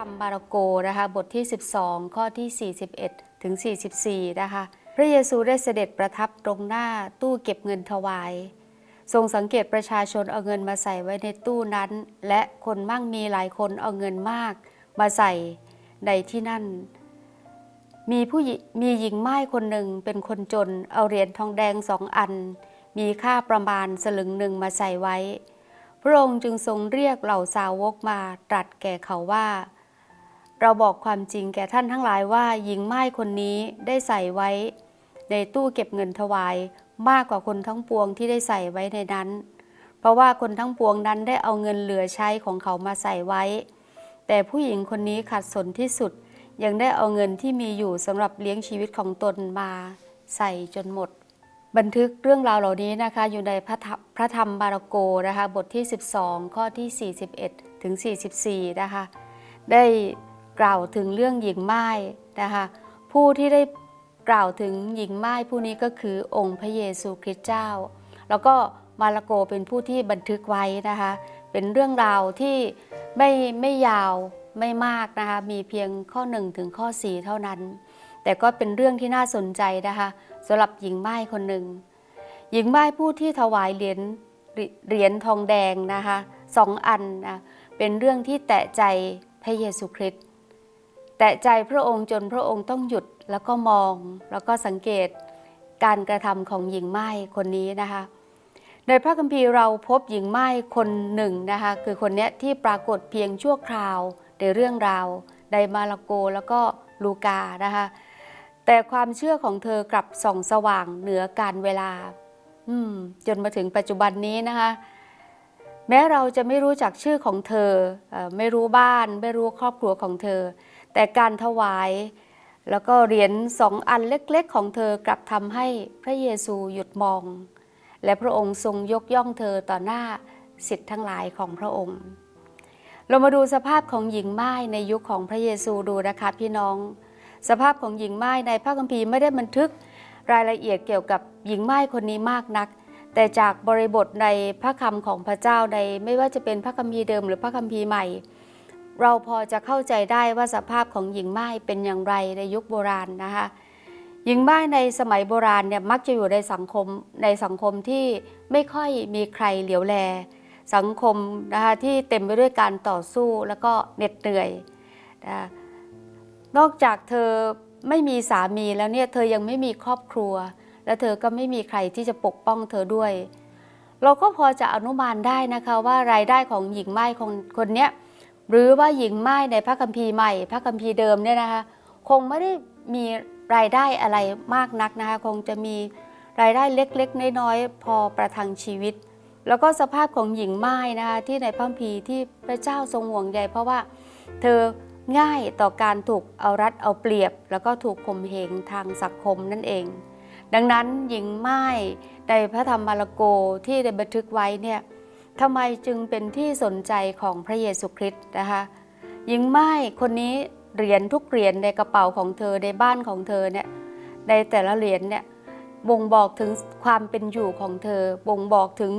รมบาราโกนะคะบทที่ 12 ข้อที่ 41 ถึง 44 นะคะ พระเยซูได้เสด็จประทับตรงหน้าตู้เก็บเงินถวาย ทรงสังเกตประชาชนเอาเงินมาใส่ไว้ในตู้นั้น และคนมั่งมีหลายคนเอาเงินมาก มาใส่ในที่นั่น มีผู้มีหญิงไม้คนหนึ่งเป็นคนจน เอาเหรียญทองแดงสองอัน มีค่าประมาณสลึงหนึ่งมาใส่ไว้พระองค์จึงทรงเรียกเหล่าสาวกมาตรัสแก่เขาว่า เราบอกความจริงแก่ท่านทั้งหลายว่าหญิงไม้คนนี้ได้ใส่ไว้ ในตู้เก็บเงินถวายมากกว่าคนทั้งปวงที่ได้ใส่ไว้ในนั้น เพราะว่าคนทั้งปวงนั้นได้เอาเงินเหลือใช้ของเขามาใส่ไว้ แต่ผู้หญิงคนนี้ขัดสนที่สุด ยังได้เอาเงินที่มีอยู่สำหรับเลี้ยงชีวิตของตนมาใส่จนหมด บันทึกเรื่องราวเหล่านี้นะคะ อยู่ในพระธรรมพระธรรมบารโกนะคะ บทที่ 12 ข้อที่ 41 ถึง 44 นะคะ ได้ กล่าวถึงเรื่องหญิงไม้นะคะผู้ที่ได้กล่าวถึงหญิงไม้ผู้นี้ก็คือองค์พระเยซูคริสต์เจ้า แล้วก็มาระโกเป็นผู้ที่บันทึกไว้นะคะเป็นเรื่องราวที่ไม่ไม่ยาวไม่มากนะคะมีเพียงข้อ 1 ถึงข้อ 4 เท่านั้น แต่ก็เป็นเรื่องที่น่าสนใจนะคะสำหรับหญิงไม้คนหนึ่งหญิงไม้ผู้ที่ถวายเหรียญเหรียญทองแดงนะคะสองอันนะเป็นเรื่องที่แตะใจพระเยซูคริสต์ แตะใจพระองค์จนพระองค์ต้องหยุดแล้วก็มอง แล้วก็สังเกตการกระทำของหญิงไม้คนนี้นะคะ ในพระคัมภีร์เราพบหญิงไม้คนหนึ่งนะคะคือคนนี้ที่ปรากฏเพียงชั่วคราวในเรื่องราวในมาระโกแล้วก็ลูกานะคะแต่ความเชื่อของเธอกลับส่องสว่างเหนือการเวลาจนมาถึงปัจจุบันนี้นะคะ แม้เราจะไม่รู้จักชื่อของเธอ ไม่รู้บ้าน ไม่รู้ครอบครัวของเธอ แต่การถวายแล้วก็เหรียญสองอันเล็กๆ ของเธอกลับทำให้พระเยซูหยุดมอง และพระองค์ทรงยกย่องเธอต่อหน้าสิทธิ์ทั้งหลายของพระองค์ เรามาดูสภาพของหญิงไม้ในยุคของพระเยซูดูนะคะพี่น้อง สภาพของหญิงไม้ในพระคัมภีร์ไม่ได้บันทึกรายละเอียดเกี่ยวกับหญิงไม้คนนี้มากนัก แต่จากบริบทในพระคำของพระเจ้าในไม่ว่าจะเป็นพระคัมภีร์เดิมหรือพระคัมภีร์ใหม่ เราพอจะเข้าใจได้ว่าสภาพของหญิงไม้เป็นอย่างไรในยุคโบราณนะคะหญิงไม้ในสมัยโบราณเนี่ยมักจะอยู่ในสังคมในสังคมที่ไม่ค่อยมีใครเหลียวแล สังคมนะคะที่เต็มไปด้วยการต่อสู้แล้วก็เหน็ดเหนื่อยนะนอกจากเธอไม่มีสามีแล้วเนี่ยเธอยังไม่มีครอบครัว และเธอก็ไม่มีใครที่จะปกป้องเธอด้วย เราก็พอจะอนุมานได้นะคะว่ารายได้ของหญิงไม้คนคนเนี้ย หรือว่าหญิงไม้ในพระคัมภีร์ใหม่ พระคัมภีร์เดิมเนี่ยนะคะคงไม่ได้มีรายได้อะไรมากนักนะคะคงจะมีรายได้เล็กๆ น้อยๆ พอประทังชีวิต แล้วก็สภาพของหญิงไม้นะคะที่ในพระคัมภีร์ที่พระเจ้าทรงห่วงใยเพราะว่าเธอง่ายต่อการถูกเอารัดเอาเปรียบ แล้วก็ถูกข่มเหงทางสังคมนั่นเอง ดังนั้นหญิงไม้ในพระธรรมมาระโกที่ได้บันทึกไว้เนี่ย ทำไมจึงเป็นที่สนใจของพระเยซูคริสต์นะคะหญิงไม้คนนี้เหรียญทุกเหรียญในกระเป๋าของเธอในบ้านของเธอเนี่ยในแต่ละเหรียญเนี่ยบ่งบอกถึงความเป็นอยู่ของเธอ บ่งบอกถึง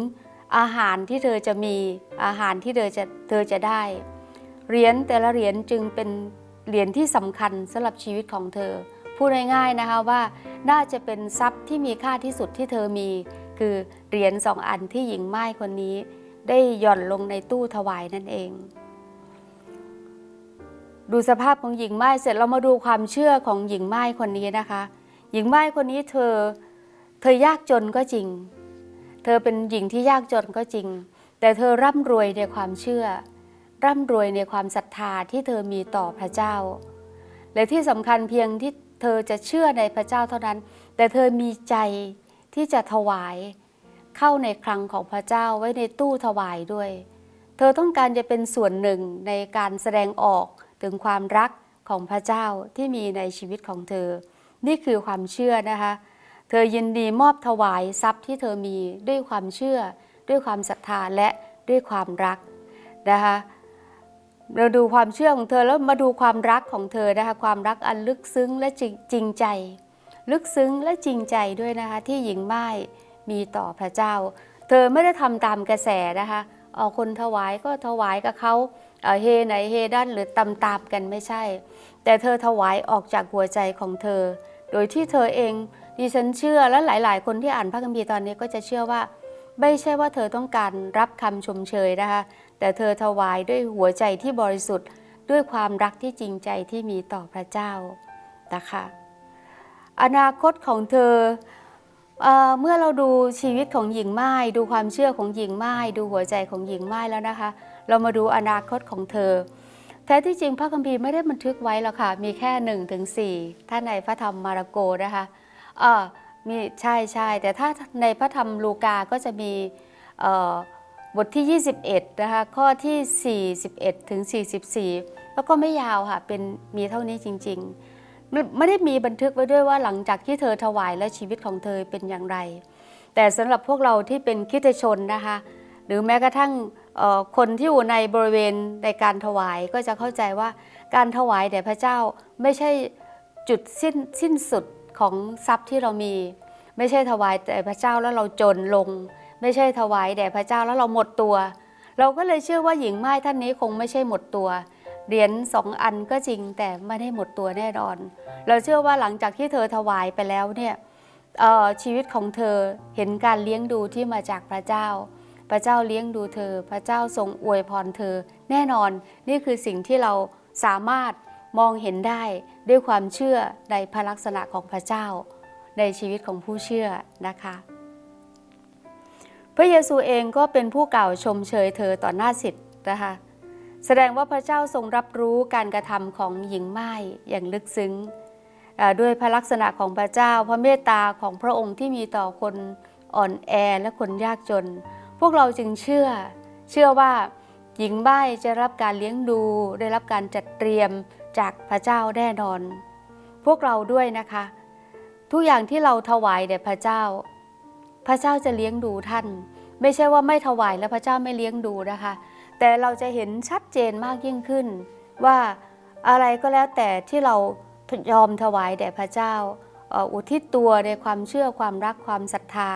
อาหารที่เธอจะมีอาหารที่เธอจะเธอจะได้เหรียญแต่ละเหรียญจึงเป็นเหรียญที่สำคัญสำหรับชีวิตของเธอ พูดง่ายๆนะคะว่าน่าจะเป็นทรัพย์ที่มีค่าที่สุดที่เธอมี คือเหรียญสองอันที่หญิงไม้คนนี้ ได้หย่อนลงในตู้ถวายนั่นเอง ดูสภาพของหญิงไม้เสร็จเรามาดูความเชื่อของหญิงไม้คนนี้นะคะ หญิงไม้คนนี้เธอ เธอยากจนก็จริง เธอเป็นหญิงที่ยากจนก็จริง แต่เธอร่ำรวยในความเชื่อ ร่ำรวยในความศรัทธาที่เธอมีต่อพระเจ้า และที่สำคัญเพียงที่เธอจะเชื่อในพระเจ้าเท่านั้น แต่เธอมีใจที่จะถวาย เข้าในคลังของพระเจ้าไว้ในตู้ถวายด้วย เธอต้องการจะเป็นส่วนหนึ่งในการแสดงออกถึงความรักของพระเจ้าที่มีในชีวิตของเธอ นี่คือความเชื่อนะคะ เธอยินดีมอบถวายทรัพย์ที่เธอมีด้วยความเชื่อ ด้วยความศรัทธาและด้วยความรักนะคะเราดูความเชื่อของเธอแล้วมาดูความรักของเธอนะคะความรักอันลึกซึ้งและจริงจริงใจ ลึกซึ้งและจริงใจด้วยนะคะที่หญิงไม้ มีต่อพระเจ้า เธอไม่ได้ทำตามกระแสนะคะเอ่อคนถวายก็ถวายกับเขาเอ่อเฮไหนเฮด้านหรือตำตามกันไม่ใช่ แต่เธอถวายออกจากหัวใจของเธอ โดยที่เธอเองดิฉันเชื่อและหลาย ๆ คนที่อ่านพระคัมภีร์ตอนนี้ก็จะเชื่อว่า ไม่ใช่ว่าเธอต้องการรับคำชมเชยนะคะ แต่เธอถวายด้วยหัวใจที่บริสุทธิ์ ด้วยความรักที่จริงใจที่มีต่อพระเจ้านะคะ อนาคตของเธอ เมื่อเราดูชีวิตของหญิงไม้ดูความเชื่อของหญิงไม้ดูหัวใจของหญิงไม้แล้วนะคะ เรามาดูอนาคตของเธอ แท้ที่จริงพระคัมภีร์ไม่ได้บันทึกไว้หรอกค่ะ มีแค่1นถึงสถ้าในพระธรรมมาระโกนะคะเออมีใช่ใช่แต่ถ้าในพระธรรมลูกาก็จะมีเอ่อบทที่ 21 นะคะ ข้อที่ 41 ถึง 44 แล้วก็ไม่ยาวค่ะ เป็นมีเท่านี้จริง ๆ ไม่ไม่ได้มีบันทึกไว้ด้วยว่าหลังจากที่เธอถวายและชีวิตของเธอเป็นอย่างไร แต่สำหรับพวกเราที่เป็นคริสเตชนนะคะ หรือแม้กระทั่งคนที่อยู่ในบริเวณในการถวายก็จะเข้าใจว่าการถวายแด่พระเจ้าไม่ใช่จุดสิ้นสิ้นสุดของทรัพย์ที่เรามี ไม่ใช่ถวายแด่พระเจ้าแล้วเราจนลง ไม่ใช่ถวายแด่พระเจ้าแล้วเราหมดตัว เราก็เลยเชื่อว่าหญิงไม้ท่านนี้คงไม่ใช่หมดตัว เหรียญสองอันก็จริงแต่ไม่ได้หมดตัวแน่นอน เราเชื่อว่าหลังจากที่เธอถวายไปแล้วเนี่ยเอ่อชีวิตของเธอเห็นการเลี้ยงดูที่มาจากพระเจ้า พระเจ้าเลี้ยงดูเธอ พระเจ้าทรงอวยพรเธอ แน่นอน นี่คือสิ่งที่เราสามารถมองเห็นได้ด้วยความเชื่อในพระลักษณะของพระเจ้า ในชีวิตของผู้เชื่อนะคะ พระเยซูเองก็เป็นผู้กล่าวชมเชยเธอต่อหน้าสิทธิ์นะคะ แสดงว่าพระเจ้าทรงรับรู้การกระทำของหญิงไม้อย่างลึกซึ้งด้วยพระลักษณะของพระเจ้าพระเมตตาของพระองค์ที่มีต่อคนอ่อนแอและคนยากจน พวกเราจึงเชื่อ เชื่อว่าหญิงไม้จะรับการเลี้ยงดู ได้รับการจัดเตรียมจากพระเจ้าแน่นอน พวกเราด้วยนะคะ ทุกอย่างที่เราถวายแด่พระเจ้า พระเจ้าจะเลี้ยงดูท่าน ไม่ใช่ว่าไม่ถวายแล้วพระเจ้าไม่เลี้ยงดูนะคะ แต่เราจะเห็นชัดเจนมากยิ่งขึ้น ว่าอะไรก็แล้วแต่ที่เรายอมถวายแด่พระเจ้าอุทิศตัวในความเชื่อความรักความศรัทธา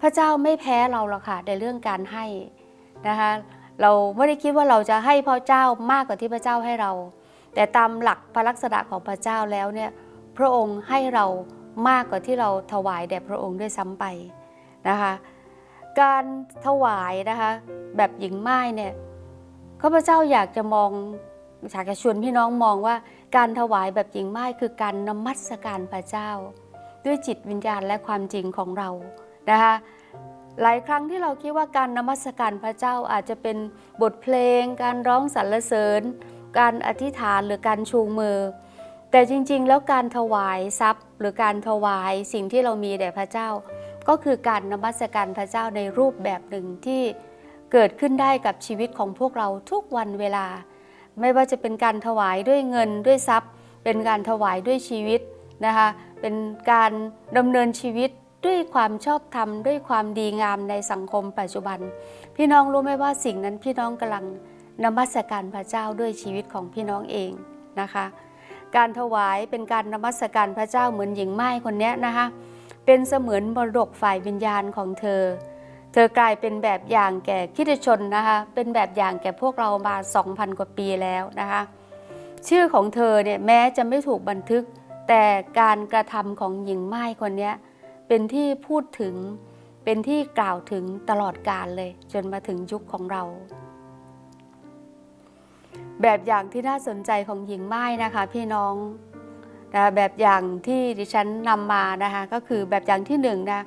พระเจ้าไม่แพ้เราหรอกค่ะในเรื่องการให้นะคะเราไม่ได้คิดว่าเราจะให้พระเจ้ามากกว่าที่พระเจ้าให้เรา แต่ตามหลักพระลักษณะของพระเจ้าแล้วเนี่ยพระองค์ให้เรามากกว่าที่เราถวายแด่พระองค์ด้วยซ้ำไปนะคะ การถวายนะคะ แบบหญิงไม้เนี่ยข้าพเจ้าอยากจะมองอยากจะชวนพี่น้องมองว่า การถวายแบบหญิงไม้คือการนมัสการพระเจ้า ด้วยจิตวิญญาณและความจริงของเรานะคะหลายครั้งที่เราคิดว่าการนมัสการพระเจ้าอาจจะเป็นบทเพลง การร้องสรรเสริญ การอธิษฐานหรือการชูมือ แต่จริงๆ แล้วการถวายทรัพย์ หรือการถวายสิ่งที่เรามีแด่พระเจ้า ก็คือการนมัสการพระเจ้าในรูปแบบหนึ่งที่เกิดขึ้นได้กับชีวิตของพวกเราทุกวันเวลา ไม่ว่าจะเป็นการถวายด้วยเงินด้วยทรัพย์ เป็นการถวายด้วยชีวิตนะคะเป็นการดำเนินชีวิตด้วยความชอบธรรมด้วยความดีงามในสังคมปัจจุบัน พี่น้องรู้ไหมว่าสิ่งนั้นพี่น้องกำลังนมัสการพระเจ้าด้วยชีวิตของพี่น้องเองนะคะ การถวายเป็นการนมัสการพระเจ้าเหมือนหญิงไม้คนนี้นะคะ เป็นเสมือนมรดกฝ่ายวิญญาณของเธอ เธอกลายเป็นแบบอย่างแก่คริสตชนนะคะ เป็นแบบอย่างแก่พวกเรามา 2,000 กว่าปีแล้วนะคะ ชื่อของเธอเนี่ยแม้จะไม่ถูกบันทึก แต่การกระทำของหญิงไม้คนนี้เป็นที่พูดถึง เป็นที่กล่าวถึงตลอดกาลเลย จนมาถึงยุคของเรา แบบอย่างที่น่าสนใจของหญิงไม้นะคะ พี่น้อง นะแบบอย่างที่ดิฉันนำมานะคะก็คือแบบอย่างที่หนึ่งนะ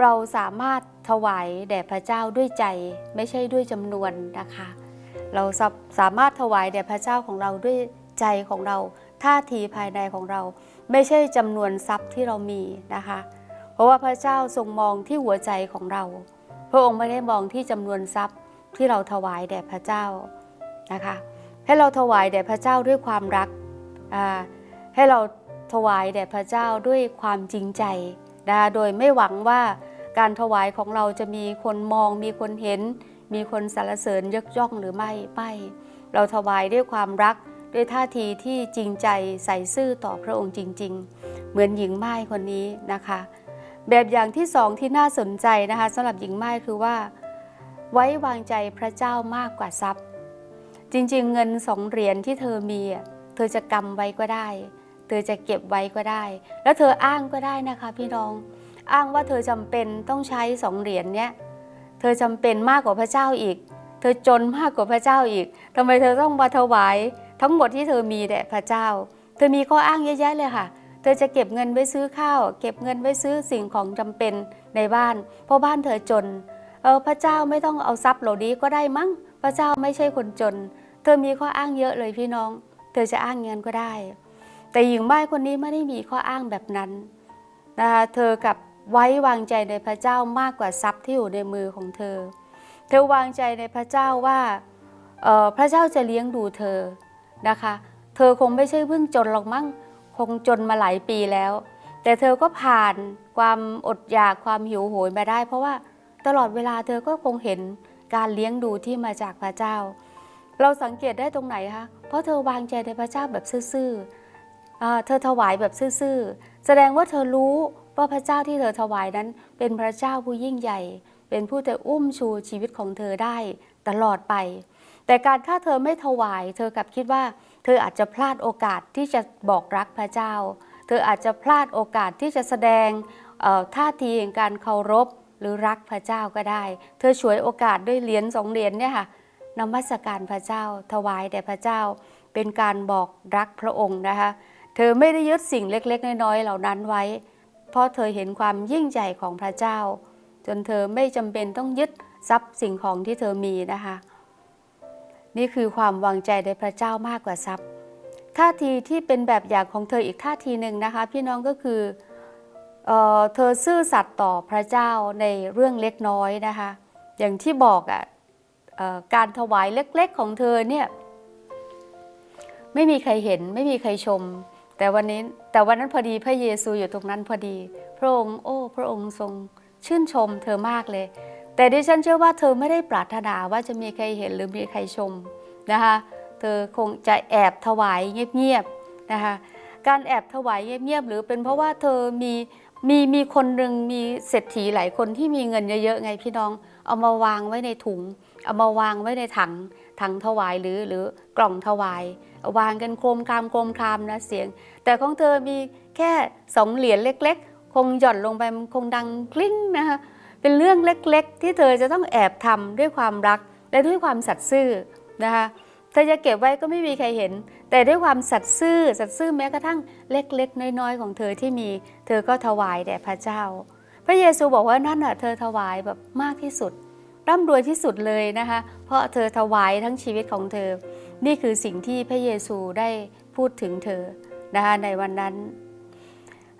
เราสามารถถวายแด่พระเจ้าด้วยใจไม่ใช่ด้วยจำนวนนะคะ เราสาสามารถถวายแด่พระเจ้าของเราด้วยใจของเรา ท่าทีภายในของเรา ไม่ใช่จำนวนทรัพย์ที่เรามีนะคะ เพราะว่าพระเจ้าทรงมองที่หัวใจของเรา พระองค์ไม่ได้มองที่จำนวนทรัพย์ที่เราถวายแด่พระเจ้านะคะ ให้เราถวายแด่พระเจ้าด้วยความรักอ่า ให้เราถวายแด่พระเจ้าด้วยความจริงใจนะคะโดยไม่หวังว่าการถวายของเราจะมีคนมอง มีคนเห็น มีคนสรรเสริญยกย่องหรือไม่ไม่เราถวายด้วยความรักด้วยท่าทีที่จริงใจใส่ซื่อต่อพระองค์จริง ๆ เหมือนหญิงไม้คนนี้นะคะ แบบอย่างที่สองที่น่าสนใจนะคะสำหรับหญิงไม้คือว่า ไว้วางใจพระเจ้ามากกว่าทรัพย์ จริงๆ เงินสองเหรียญที่เธอมีเธอจะกำไว้ก็ได้ เธอจะเก็บไว้ก็ได้ แล้วเธออ้างก็ได้นะคะ พี่น้อง อ้างว่าเธอจำเป็นต้องใช้สองเหรียญเนี้ย เธอจำเป็นมากกว่าพระเจ้าอีก เธอจนมากกว่าพระเจ้าอีกทำไมเธอต้องมาถวาย ทั้งหมดที่เธอมีแด่พระเจ้า เธอมีข้ออ้างเยอะแยะเลยค่ะ เธอจะเก็บเงินไว้ซื้อข้าว เก็บเงินไว้ซื้อสิ่งของจำเป็นในบ้าน เพราะบ้านเธอจน เออพระเจ้าไม่ต้องเอาทรัพย์เหล่านี้ก็ได้มั้ง พระเจ้าไม่ใช่คนจน เธอมีข้ออ้างเยอะเลยพี่น้อง เธอจะอ้างเงินก็ได้ แต่หญิงบ้คนนี้ไม่ได้มีข้ออ้างแบบนั้นนะคะเธอกับไว้วางใจในพระเจ้ามากกว่าทรัพย์ที่อยู่ในมือของเธอ เธอวางใจในพระเจ้าว่าพระเจ้าจะเลี้ยงดูเธอนะคะ เธอคงไม่ใช่เพิ่งจนหรอกมั้งคงจนมาหลายปีแล้ว แต่เธอก็ผ่านความอดอยากความหิวโหยมาได้ เพราะว่าตลอดเวลาเธอก็คงเห็นการเลี้ยงดูที่มาจากพระเจ้า เราสังเกตได้ตรงไหนคะเพราะเธอวางใจในพระเจ้าแบบซื่อๆ เธอถวายแบบซื่อๆ แสดงว่าเธอรู้ว่าพระเจ้าที่เธอถวายนั้น เป็นพระเจ้าผู้ยิ่งใหญ่ เป็นผู้แต่อุ้มชูชีวิตของเธอได้ตลอดไป แต่การถ้าเธอไม่ถวาย เธอกลับคิดว่า เธออาจจะพลาดโอกาสที่จะบอกรักพระเจ้า เธออาจจะพลาดโอกาสที่จะแสดงท่าทีแห่งการเคารพหรือรักพระเจ้าก็ได้ เธอฉวยโอกาสด้วยเหรียญสองเหรียญเนี่ยค่ะนมัสการพระเจ้า ถวายแด่พระเจ้า เป็นการบอกรักพระองค์นะคะ เธอไม่ได้ยึดสิ่งเล็กๆ น้อยๆ เหล่านั้นไว้ เพราะเธอเห็นความยิ่งใหญ่ของพระเจ้า จนเธอไม่จำเป็นต้องยึดทรัพย์สิ่งของที่เธอมีนะคะ นี่คือความวางใจในพระเจ้ามากกว่าทรัพย์ ท่าทีที่เป็นแบบอย่างของเธออีกท่าทีหนึ่งนะคะ พี่น้องก็คือเออเธอซื่อสัตย์ต่อพระเจ้าในเรื่องเล็กน้อยนะคะ อย่างที่บอกอะ่ะการถวายเล็กๆของเธอเนี่ยไม่มีใครเห็นไม่มีใครชม แต่วันนี้แต่วันนั้นพอดีพระเยซูอยู่ตรงนั้นพอดี พระองค์โอ้ พระองค์ทรงชื่นชมเธอมากเลย แต่ดิฉันเชื่อว่าเธอไม่ได้ปรารถนาว่าจะมีใครเห็นหรือมีใครชมนะคะเธอคงจะแอบถวายเงียบๆนะคะการแอบถวายเงียบๆหรือเป็นเพราะว่าเธอมีมีมีคนหนึ่งมีเศรษฐีหลายคนที่มีเงินเยอะๆไงพี่น้อง เอามาวางไว้ในถุง เอามาวางไว้ในถัง ถังถวายหรือหรือกล่องถวาย วางกันโครมครามโครมครามนะเสียง แต่ของเธอมีแค่สองเหรียญเล็ก ๆ คงหย่อนลงไปมันคงดังกลิ้งนะคะเป็นเรื่องเล็กๆ ที่เธอจะต้องแอบทำด้วยความรักและด้วยความสัตย์ซื่อนะคะเธอจะเก็บไว้ก็ไม่มีใครเห็น แต่ด้วยความสัตย์ซื่อสัตย์ซื่อแม้กระทั่งเล็ก ๆ น้อยๆ ของเธอที่มี เธอก็ถวายแด่พระเจ้า พระเยซูบอกว่านั่นน่ะเธอถวายแบบมากที่สุด ร่ำรวยที่สุดเลยนะคะ เพราะเธอถวายทั้งชีวิตของเธอ นี่คือสิ่งที่พระเยซูได้พูดถึงเธอนะคะในวันนั้น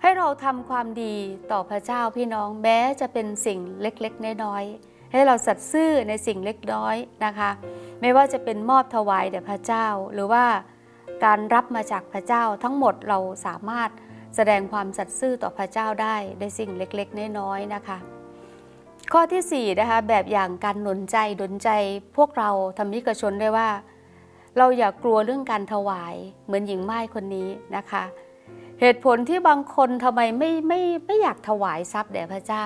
ให้เราทำความดีต่อพระเจ้าพี่น้องแม้จะเป็นสิ่งเล็กๆน้อยๆให้เราสัตย์ซื่อในสิ่งเล็กน้อยนะคะ ไม่ว่าจะเป็นมอบถวายแด่พระเจ้า หรือว่าการรับมาจากพระเจ้าทั้งหมดเราสามารถแสดงความสัตย์ซื่อต่อพระเจ้าได้ในสิ่งเล็กๆน้อยๆนะคะ ข้อที่4นะคะแบบอย่างการหนุนใจดลใจพวกเราธรรมิกชนได้ว่า เราอย่ากกลัวเรื่องการถวายเหมือนหญิงไม้คนนี้นะคะ เหตุผลที่บางคนทำไมไม่ไม่ไม่อยากถวายทรัพย์แด่พระเจ้า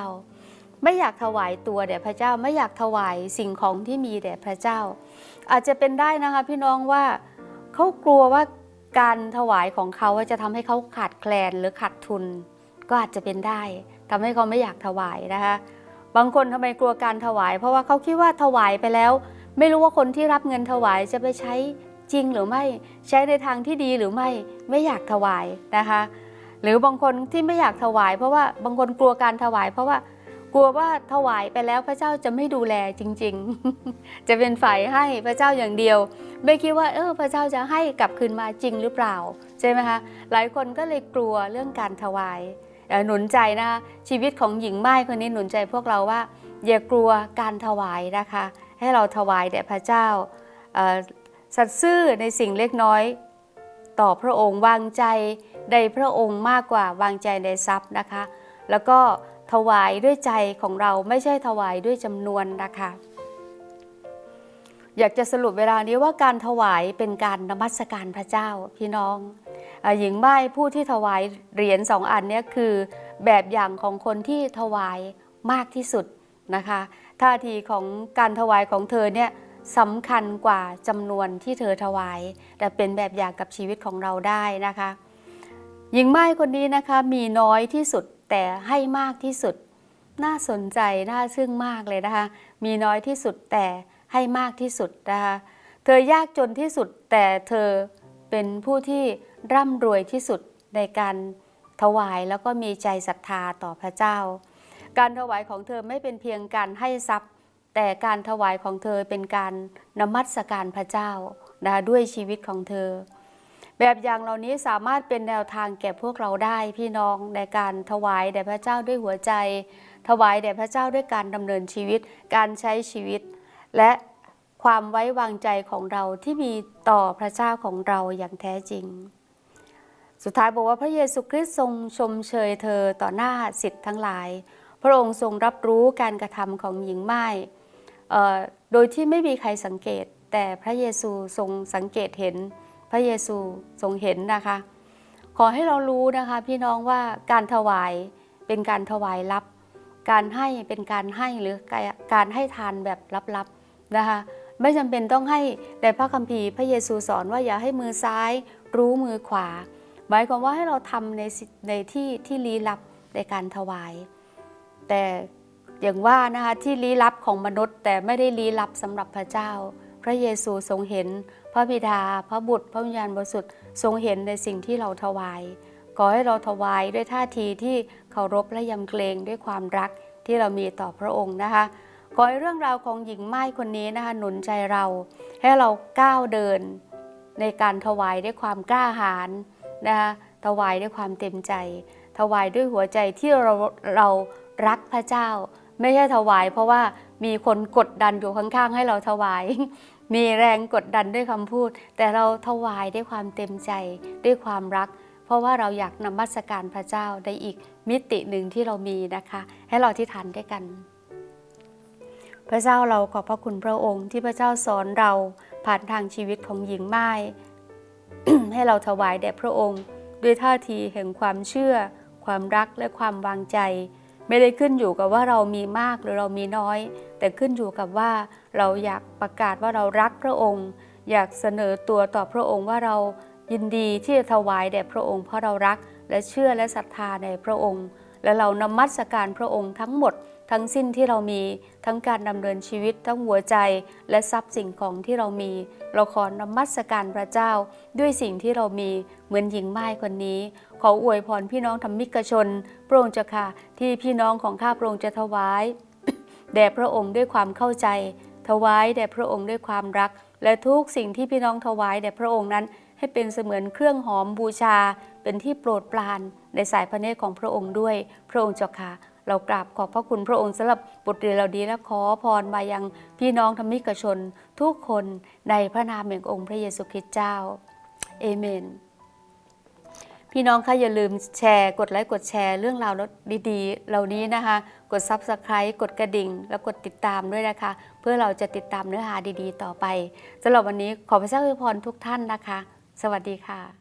ไม่อยากถวายตัวแด่พระเจ้า ไม่อยากถวายสิ่งของที่มีแด่พระเจ้า อาจจะเป็นได้นะคะพี่น้องว่าเขากลัวว่าการถวายของเขาจะทำให้เขาขาดแคลนหรือขาดทุน ก็อาจจะเป็นได้ทำให้เขาไม่อยากถวายนะคะ บางคนทำไมกลัวการถวาย เพราะว่าเขาคิดว่าถวายไปแล้ว ไม่รู้ว่าคนที่รับเงินถวายจะไปใช้จริงหรือไม่ใช้ในทางที่ดีหรือไม่ไม่อยากถวายนะคะ หรือบางคนที่ไม่อยากถวาย เพราะว่าบางคนกลัวการถวาย เพราะว่ากลัวว่าถวายไปแล้วพระเจ้าจะไม่ดูแลจริง ๆ จะเป็นฝ่ายให้พระเจ้าอย่างเดียว ไม่คิดว่าเออพระเจ้าจะให้กลับคืนมาจริงหรือเปล่าใช่ไหมคะหลายคนก็เลยกลัวเรื่องการถวาย หนุนใจนะคะชีวิตของหญิงไม้คนนี้หนุนใจพวกเราว่า อย่ากลัวการถวายนะคะ ให้เราถวายแด่พระเจ้าสัตย์ซื่อในสิ่งเล็กน้อย ต่อพระองค์วางใจในพระองค์มากกว่าวางใจในทรัพย์นะคะ แล้วก็ถวายด้วยใจของเราไม่ใช่ถวายด้วยจำนวนนะคะ อยากจะสรุปเวลานี้ว่าการถวายเป็นการนมัสการพระเจ้าพี่น้องหญิงไม้ผู้ที่ถวายเหรียญสองอันนี้คือแบบอย่างของคนที่ถวายมากที่สุดนะคะท่าทีของการถวายของเธอเนี่ยสำคัญกว่าจำนวนที่เธอถวาย แต่เป็นแบบอย่างกับชีวิตของเราได้นะคะ หญิงไม้คนนี้นะคะมีน้อยที่สุดแต่ให้มากที่สุด น่าสนใจน่าทึ่งมากเลยนะคะ มีน้อยที่สุดแต่ ให้มากที่สุดนะคะเธอยากจนที่สุดแต่เธอเป็นผู้ที่ร่ำรวยที่สุดในการถวายแล้วก็มีใจศรัทธาต่อพระเจ้า การถวายของเธอไม่เป็นเพียงการให้ทรัพย์ แต่การถวายของเธอเป็นการนมัสการพระเจ้านะด้วยชีวิตของเธอ แบบอย่างเหล่านี้สามารถเป็นแนวทางแก่พวกเราได้พี่น้องในการถวายแด่พระเจ้าด้วยหัวใจ ถวายแด่พระเจ้าด้วยการดำเนินชีวิต การใช้ชีวิต และความไว้วางใจของเราที่มีต่อพระเจ้าของเราอย่างแท้จริง สุดท้ายบอกว่าพระเยซูคริสต์ทรงชมเชยเธอต่อหน้าสิทธิ์ทั้งหลาย พระองค์ทรงรับรู้การกระทำของหญิงไม้โดยที่ไม่มีใครสังเกต แต่พระเยซูทรงสังเกตเห็น พระเยซูทรงเห็นนะคะ ขอให้เรารู้นะคะพี่น้องว่าการถวายเป็นการถวายลับ การให้เป็นการให้หรือการให้ทานแบบลับๆ นะคะไม่จำเป็นต้องให้แต่พระคัมภีร์พระเยซูสอนว่าอย่าให้มือซ้ายรู้มือขวา หมายความว่าให้เราทำในในที่ที่ลี้ลับในการถวาย แต่อย่างว่านะคะที่ลี้ลับของมนุษย์ แต่ไม่ได้ลี้ลับสำหรับพระเจ้า พระเยซูทรงเห็น พระบิดา พระบุตร พระวิญญาณบริสุทธิ์ทรงเห็นในสิ่งที่เราถวายขอให้เราถวายด้วยท่าทีที่เคารพและยำเกรงด้วยความรักที่เรามีต่อพระองค์นะคะ ขอให้เรื่องราวของหญิงไม้คนนี้นะคะหนุนใจเราให้เราก้าวเดินในการถวายด้วยความกล้าหาญนะคะถวายด้วยความเต็มใจ ถวายด้วยหัวใจที่เราเรารักพระเจ้า ไม่ใช่ถวาย เพราะว่ามีคนกดดันอยู่ข้างๆ ให้เราถวาย มีแรงกดดันด้วยคำพูด แต่เราถวายด้วยความเต็มใจด้วยความรัก เพราะว่าเราอยากนมัสการพระเจ้าในอีกมิติหนึ่งที่เรามีนะคะ ให้เราที่ทานด้วยกัน พระเจ้าเราขอบพระคุณพระองค์ที่พระเจ้าสอนเราผ่านทางชีวิตของหญิงไม้ให้เราถวายแด่พระองค์ ด้วยท่าทีแห่งความเชื่อ ความรักและความวางใจ ไม่ได้ขึ้นอยู่กับว่าเรามีมากหรือเรามีน้อย แต่ขึ้นอยู่กับว่าเราอยากประกาศว่าเรารักพระองค์ อยากเสนอตัวต่อพระองค์ว่าเรายินดีที่จะถวายแด่พระองค์เพราะเรารักและเชื่อและศรัทธาในพระองค์ และเรานมัสการพระองค์ทั้งหมด ทั้งสิ้นที่เรามีทั้งการดำเนินชีวิตทั้งหัวใจ และทรัพย์สิ่งของที่เรามี เราขอนมัสการพระเจ้า ด้วยสิ่งที่เรามีเหมือนหญิงไม้คนนี้ ขออวยพรพี่น้องธรรมิกชนพระองค์เจ้าค่ะที่พี่น้องของข้าพระองค์จะถวายแด่พระองค์ด้วยความเข้าใจ ถวายแด่พระองค์ด้วยความรัก และทุกสิ่งที่พี่น้องถวายแด่พระองค์นั้น ให้เป็นเสมือนเครื่องหอมบูชา เป็นที่โปรดปรานในสายพระเนตรของพระองค์ด้วย พระองค์เจ้าค่ะ เรากราบขอบพระคุณพระองค์สำหรับบทเรียนเราดีและขอพรมายังพี่น้องธรรมิกชนทุกคนในพระนามแห่งองค์พระเยซูคริสต์เจ้า เอเมน พี่น้องคะอย่าลืมแชร์กดไลค์กดแชร์เรื่องราวดีๆ เหล่านี้นะคะ กด Subscribe กดกระดิ่ง แล้วกดติดตามด้วยนะคะ เพื่อเราจะติดตามเนื้อหาดีๆ ต่อไปสำหรับวันนี้ขอพระเจ้าอวยพรทุกท่านนะคะ สวัสดีค่ะ